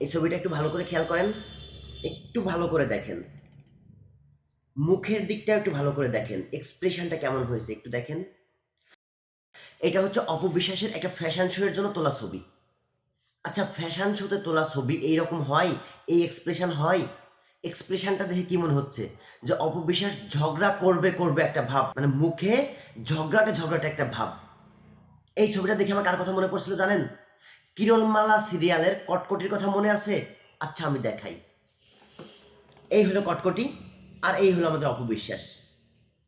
এই ছবিটা একটু ভালো করে খেয়াল করেন। একটু ভালো করে দেখেন। মুখের দিকটা একটু ভালো করে দেখেন। এক্সপ্রেশনটা কেমন হয়েছে একটু দেখেন। এটা হচ্ছে অপবিশ্বাসের একটা ফ্যাশন শো এর জন্য তোলা ছবি। আচ্ছা ফ্যাশন শোতে তোলা ছবি এইরকম হয়? এই এক্সপ্রেশন হয়? এক্সপ্রেশনটা দেখে কি মনে হচ্ছে? যে অপবিশ্বাস ঝগড়া করবে করবে একটা ভাব। মানে মুখে ঝগড়াটে ঝগড়াটে একটা ভাব। এই ছবিটা দেখে আমার কার কথা মনে পড়ছিল জানেন? কিরণমালা সিরিয়ালের কটকটির কথা মনে আছে? আচ্ছা আমি দেখাই। এই হলো কটকটি আর এই হলো আমাদের অপবিশ্বাস।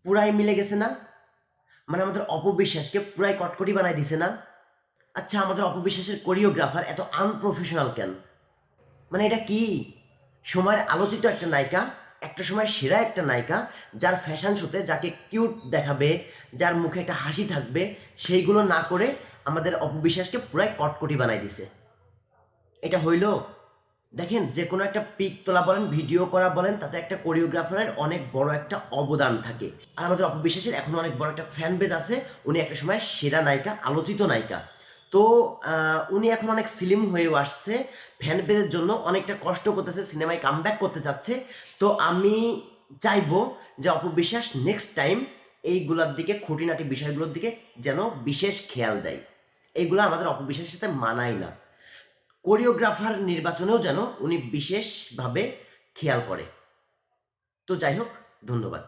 পুরাই মিলে গেছে না? মানে আমাদের অপবিশ্বাসকে পুরাই কটকটি বানাই দিছে না? আচ্ছা আমাদের অপবিশ্বাসের কোরিওগ্রাফার এত আনপ্রফেশনাল কেন? মানে এটা কি? সময়ের আলোচিত একটা নায়িকা? একটা সময় সেরা একটা নায়িকা যার ফ্যাশন শোতে যাকে কিউট দেখাবে, যার মুখে একটা হাসি থাকবে, সেইগুলো না করে আমাদের অপবিশ্বাসকে পুরাই কটকটি বানাই দিছে। এটা হইল, দেখেন যে কোনো একটা পিক তোলা বলেন ভিডিও করা বলেন, তাতে একটা কোরিওগ্রাফারের অনেক বড় একটা অবদান থাকে। আর আমাদের অপবিশ্বাসের এখন অনেক বড় একটা ফ্যান বেজ আছে, উনি একটা সময় সেরা নায়িকা, আলোচিত নায়িকা। তো উনি এখন অনেক সিলিম হয়েও আসছে। ফ্যান বেজের জন্য অনেকটা কষ্ট করতেছে সিনেমায় কাম করতে চাচ্ছে। তো আমি চাইব যে অপবিশ্বাস নেক্সট টাইম এইগুলোর দিকে, খুঁটিনাটি বিষয়গুলোর দিকে যেন বিশেষ খেয়াল দেয়। এইগুলো আমাদের অপবিশ্বাসের সাথে মানায় না। কোরিওগ্রাফার নির্বাচনেও যেন উনি বিশেষভাবে খেয়াল করে। তো যাই হোক, ধন্যবাদ।